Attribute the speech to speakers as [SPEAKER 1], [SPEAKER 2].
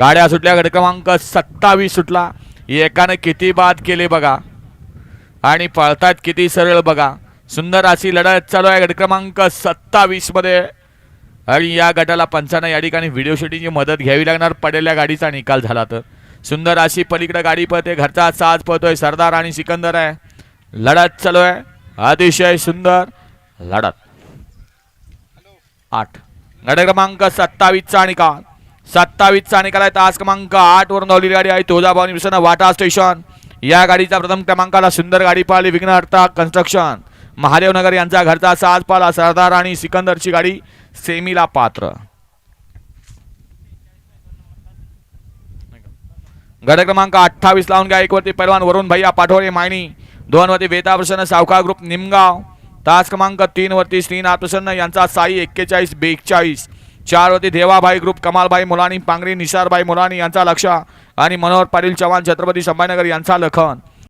[SPEAKER 1] गाड्या सुटल्या गट क्रमांक सत्तावीस सुटला. एकानं किती बाद केले बघा. आणि पळतात किती सरळ बघा. सुंदर अशी लढत चालू आहे गट क्रमांक सत्तावीसमध्ये आणि या गटाला पंचांना या ठिकाणी व्हिडिओ शूटिंगची मदत घ्यावी लागणार. पडलेल्या गाडीचा निकाल झाला तर. सुंदर अशी पलीकडे गाडी पळते घरचा साज पळतोय सरदार आणि सिकंदर आहे. लढत चालू आहे. अतिशय सुंदर लढत. आठ. गट क्रमांक सत्तावीसचा निकाल. सत्तावीसचा निकाल आहे तास क्रमांक आठ वरून धावलेली गाडी आहे तुळजाभवानी मिशन वाटा स्टेशन. या गाडीचा प्रथम क्रमांकाला सुंदर गाडी पाहिली विघ्नहर्ता कन्स्ट्रक्शन. महादेवनगर यांचा घरचा साज पाला सरदार आणि सिकंदरची गाडी सेमीला पात्र. गट क्रमांक अठ्ठावीस लावून घ्या. एकवरती पैलवान वरुण भैया पाठोळे मायणी दोनवरती वेदा प्रसन्न सावका ग्रुप निमगाव. तास क्रमांक तीन वरती श्रीनाथ प्रसन्न यांचा साई एक्केचाळीस बेचाळीस. चारवरती देवाभाई ग्रुप कमालभाई मुलानी पांगरी निसारभाई मुलानी यांचा लक्ष आणि मनोहर पाटील चव्हाण छत्रपती संभाजीनगर यांचा लखन.